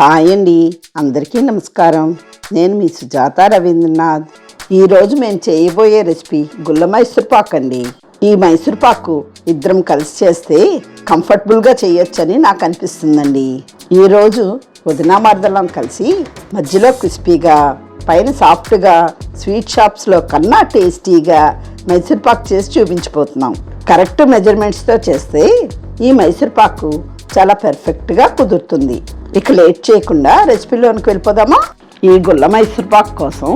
Hi అండి. అందరికీ నమస్కారం. నేను మీ సుజాత రవీంద్రనాథ్. ఈరోజు మేము చేయబోయే రెసిపీ గుల్ల మైసూర్పాక్ అండి. ఈ మైసూర్ పాకు ఇద్దరం కలిసి చేస్తే కంఫర్టబుల్గా చేయొచ్చని నాకు అనిపిస్తుందండి. ఈరోజు వదినా మరదలం కలిసి మధ్యలో క్రిస్పీగా పైన సాఫ్ట్గా స్వీట్ షాప్స్లో కన్నా టేస్టీగా మైసూర్ పాక్ చేసి చూపించిపోతున్నాం కరెక్ట్ మెజర్మెంట్స్తో చేస్తే ఈ మైసూర్ పాకు చాలా పెర్ఫెక్ట్గా కుదురుతుంది. ఇక లేట్ చేయకుండా రెసిపీలోనికి వెళ్ళిపోదామా? ఈ గుల్ల మైసూర్ పాక్ కోసం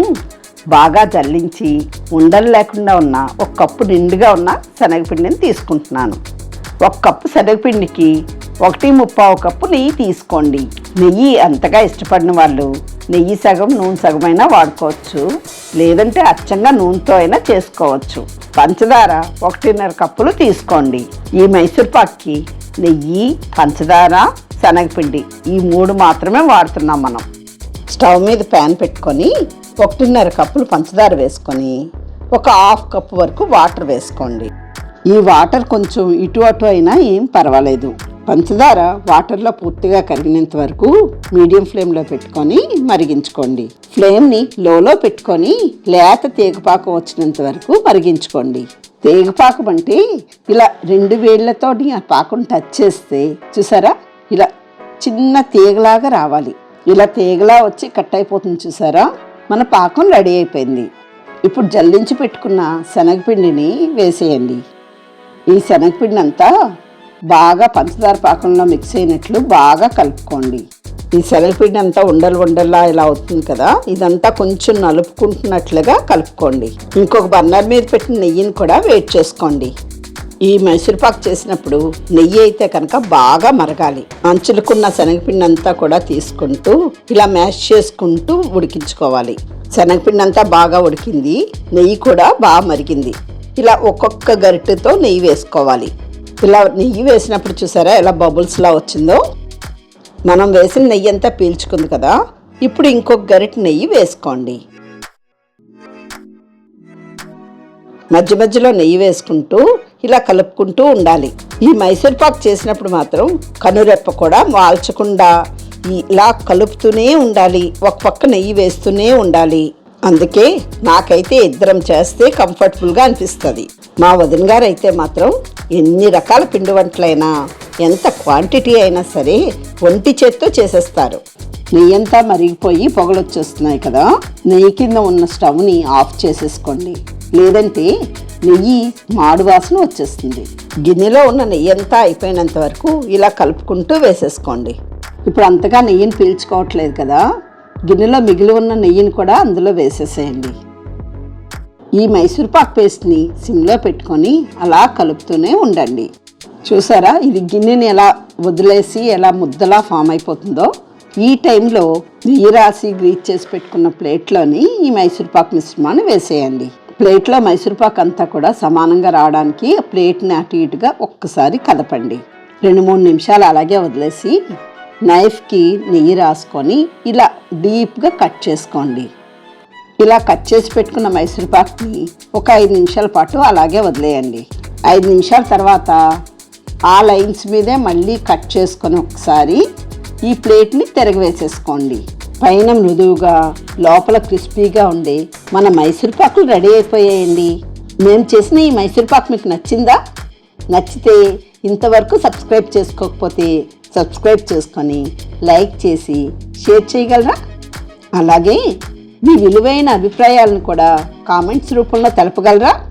బాగా జల్లించి ఉండలు లేకుండా ఉన్న ఒక కప్పు నిండుగా ఉన్న శనగపిండిని తీసుకుంటున్నాను. ఒక కప్పు శనగపిండికి ఒకటి ముప్పావు కప్పు నెయ్యి తీసుకోండి. నెయ్యి అంతగా ఇష్టపడిన వాళ్ళు నెయ్యి సగం నూనె సగమైనా వాడుకోవచ్చు. లేదంటే అచ్చంగా నూనెతో అయినా చేసుకోవచ్చు. పంచదార ఒకటిన్నర కప్పులు తీసుకోండి. ఈ మైసూర్ పాక్కి నెయ్యి పంచదార శనగపిండి. ఈ మూడు మాత్రమే వాడుతున్నాం మనం. స్టవ్ మీద ప్యాన్ పెట్టుకొని ఒకటిన్నర కప్పులు పంచదార వేసుకొని ఒక హాఫ్ కప్పు వరకు వాటర్ వేసుకోండి. ఈ వాటర్ కొంచెం ఇటు అటు అయినా ఏం పర్వాలేదు. పంచదార వాటర్లో పూర్తిగా కరిగినంత వరకు మీడియం ఫ్లేమ్లో పెట్టుకొని మరిగించుకోండి. ఫ్లేమ్ని లోలో పెట్టుకొని లేత తీగపాకం వచ్చినంత వరకు మరిగించుకోండి. తీగపాకం అంటే ఇలా రెండు వేళ్ళతో ఆ పాకం టచ్ చేస్తే చూసారా? ఇలా చిన్న తీగలాగా రావాలి. ఇలా తీగలా వచ్చి కట్ అయిపోతుంది చూసారా? మన పాకం రెడీ అయిపోయింది. ఇప్పుడు జల్లించి పెట్టుకున్న శనగపిండిని వేసేయండి. ఈ శనగపిండి అంతా బాగా పంచదార పాకంలో మిక్స్ అయినట్లు బాగా కలుపుకోండి. ఈ శనగపిండి అంతా ఉండలు ఉండల్లా ఇలా అవుతుంది కదా? ఇదంతా కొంచెం నలుపుకుంటున్నట్లుగా కలుపుకోండి. ఇంకొక బర్నర్ మీద పెట్టిన నెయ్యిని కూడా వేడి చేసుకోండి. ఈ మైసూర్పాక్ చేసినప్పుడు నెయ్యి అయితే కనుక బాగా మరగాలి. అంచులకున్న శనగపిండి అంతా కూడా తీసుకుంటూ ఇలా మ్యాష్ చేసుకుంటూ ఉడికించుకోవాలి. శనగపిండి అంతా బాగా ఉడికింది. నెయ్యి కూడా బాగా మరిగింది. ఇలా ఒక్కొక్క గరిటెతో నెయ్యి వేసుకోవాలి. ఇలా నెయ్యి వేసినప్పుడు చూసారా ఎలా బబుల్స్లా వచ్చిందో? మనం వేసిన నెయ్యి అంతా పీల్చుకుంది కదా. ఇప్పుడు ఇంకొక గరిటె నెయ్యి వేసుకోండి. మధ్య మధ్యలో నెయ్యి వేసుకుంటూ ఇలా కలుపుకుంటూ ఉండాలి. ఈ మైసూర్ పాక్ చేసినప్పుడు మాత్రం కనురెప్ప కూడా వాల్చకుండా ఇలా కలుపుతూనే ఉండాలి. ఒక పక్క నెయ్యి వేస్తూనే ఉండాలి. అందుకే నాకైతే ఇద్దరం చేస్తే కంఫర్టబుల్గా అనిపిస్తుంది. మా వదిన గారు అయితే మాత్రం ఎన్ని రకాల పిండి వంటలైనా ఎంత క్వాంటిటీ అయినా సరే ఒంటి చేత్తో చేసేస్తారు. నెయ్యి అంతా మరిగిపోయి పొగలొచ్చేస్తున్నాయి కదా నెయ్యి కింద ఉన్న స్టవ్ని ఆఫ్ చేసేసుకోండి. లేదంటే నెయ్యి మాడు వాసన వచ్చేస్తుంది. గిన్నెలో ఉన్న నెయ్యి అంతా అయిపోయినంత వరకు ఇలా కలుపుకుంటూ వేసేసుకోండి. ఇప్పుడు అంతగా నెయ్యిని పీల్చుకోవట్లేదు కదా గిన్నెలో మిగిలి ఉన్న నెయ్యిని కూడా అందులో వేసేసేయండి. ఈ మైసూర్పాక్ పేస్ట్ని సిమ్లో పెట్టుకొని అలా కలుపుతూనే ఉండండి. చూసారా ఇది గిన్నెని ఎలా వదిలేసి ఎలా ముద్దలా ఫామ్ అయిపోతుందో? ఈ టైంలో నెయ్యి రాసి గ్రీజ్ చేసి పెట్టుకున్న ప్లేట్లోని ఈ మైసూర్పాక్ మిశ్రమాన్ని వేసేయండి. ప్లేట్లో మైసూర్ పాక్ అంతా కూడా సమానంగా రావడానికి ప్లేట్ని అటు ఇటుగా ఒక్కసారి కలపండి రెండు మూడు నిమిషాలు అలాగే వదిలేసి నైఫ్కి నెయ్యి రాసుకొని ఇలా డీప్గా కట్ చేసుకోండి. ఇలా కట్ చేసి పెట్టుకున్న మైసూరుపాక్ని ఒక ఐదు నిమిషాల పాటు అలాగే వదిలేయండి. ఐదు నిమిషాల తర్వాత ఆ లైన్స్ మీదే మళ్ళీ కట్ చేసుకొని ఒకసారి ఈ ప్లేట్ని తిరగవేసేసుకోండి. పైన మృదువుగా లోపల క్రిస్పీగా ఉండే మన మైసూర్ పాకులు రెడీ అయిపోయాయండి. మేము చేసిన ఈ మైసూర్ పాక్ మీకు నచ్చిందా? నచ్చితే ఇంతవరకు సబ్స్క్రైబ్ చేసుకోకపోతే సబ్స్క్రైబ్ చేసుకొని లైక్ చేసి షేర్ చేయగలరా? అలాగే మీ విలువైన అభిప్రాయాలను కూడా కామెంట్స్ రూపంలో తెలపగలరా?